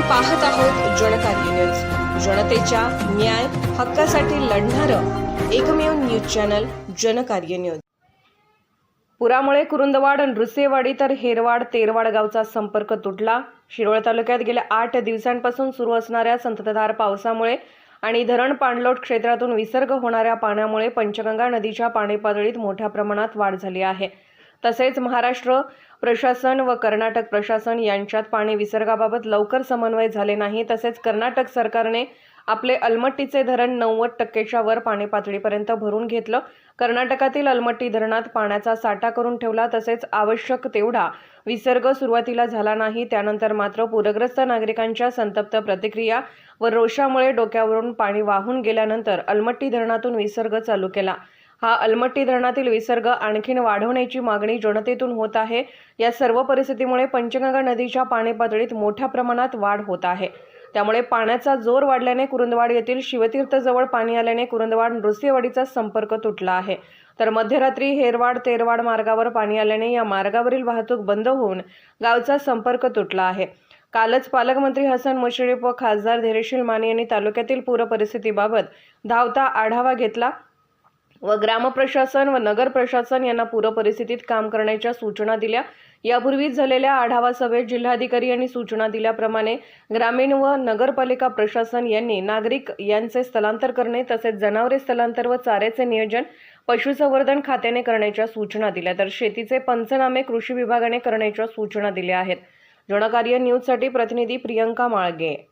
पाहत आहोत जनकार्य न्यूज. जनतेच्या न्याय हक्कासाठी लढणारं एकमेव न्यूज चॅनल जनकार्य न्यूज. पुरामुळे कुरुंदवाड नृसेवाडी तर हेरवाड तेरवाड गावचा संपर्क तुटला. शिरोळ तालुक्यात गेल्या आठ दिवसांपासून सुरू असणाऱ्या संततधार पावसामुळे आणि धरण पाणलोट क्षेत्रातून विसर्ग होणाऱ्या पाण्यामुळे पंचगंगा नदीच्या पाणी पातळीत मोठ्या प्रमाणात वाढ झाली आहे. तसेच महाराष्ट्र प्रशासन व कर्नाटक प्रशासन यांच्यात पाणी विसर्गाबाबत लवकर समन्वय झाले नाही. तसेच कर्नाटक सरकारने आपले अलमट्टीचे धरण नव्वद टक्केच्या वर पाणी पातळीपर्यंत भरून घेतलं. कर्नाटकातील अलमट्टी धरणात पाण्याचा साठा करून ठेवला. तसेच आवश्यक तेवढा विसर्ग सुरुवातीला झाला नाही. त्यानंतर मात्र पूरग्रस्त नागरिकांच्या संतप्त प्रतिक्रिया व रोषामुळे डोक्यावरून पाणी वाहून गेल्यानंतर अलमट्टी धरणातून विसर्ग चालू केला. हा अलमट्टी धरणातील विसर्ग आणखीन वाढवण्याची मागणी जनतेतून होत आहे. या सर्व परिस्थितीमुळे पंचगंगा नदीच्या पाणी पातळीत मोठ्या प्रमाणात वाढ होत आहे. त्यामुळे पाण्याचा जोर वाढल्याने कुरुंदवाड येथील शिवतीर्थजवळ पाणी आल्याने कुरुंदवाड नृसिंहवाडीचा संपर्क तुटला आहे. तर मध्यरात्री हेरवाड तेरवाड मार्गावर पाणी आल्याने या मार्गावरील वाहतूक बंद होऊन गावचा संपर्क तुटला आहे. कालच पालकमंत्री हसन मुश्रीफ व खासदार धैर्यशील माने यांनी तालुक्यातील पूरपरिस्थितीबाबत धावता आढावा घेतला. व ग्रामप्रशासन व नगर प्रशासन यांना पूर परिस्थितीत काम करण्याच्या सूचना दिल्या. यापूर्वीच झालेल्या आढावा सभेत जिल्हाधिकारी यांनी सूचना दिल्याप्रमाणे ग्रामीण व नगरपालिका प्रशासन यांनी नागरिक यांचे स्थलांतर करणे तसेच जनावरे स्थलांतर व चाऱ्याचे नियोजन पशुसंवर्धन खात्याने करण्याच्या सूचना दिल्या. तर शेतीचे पंचनामे कृषी विभागाने करण्याच्या सूचना दिल्या आहेत. जनकार्य न्यूजसाठी प्रतिनिधी प्रियंका माळगे.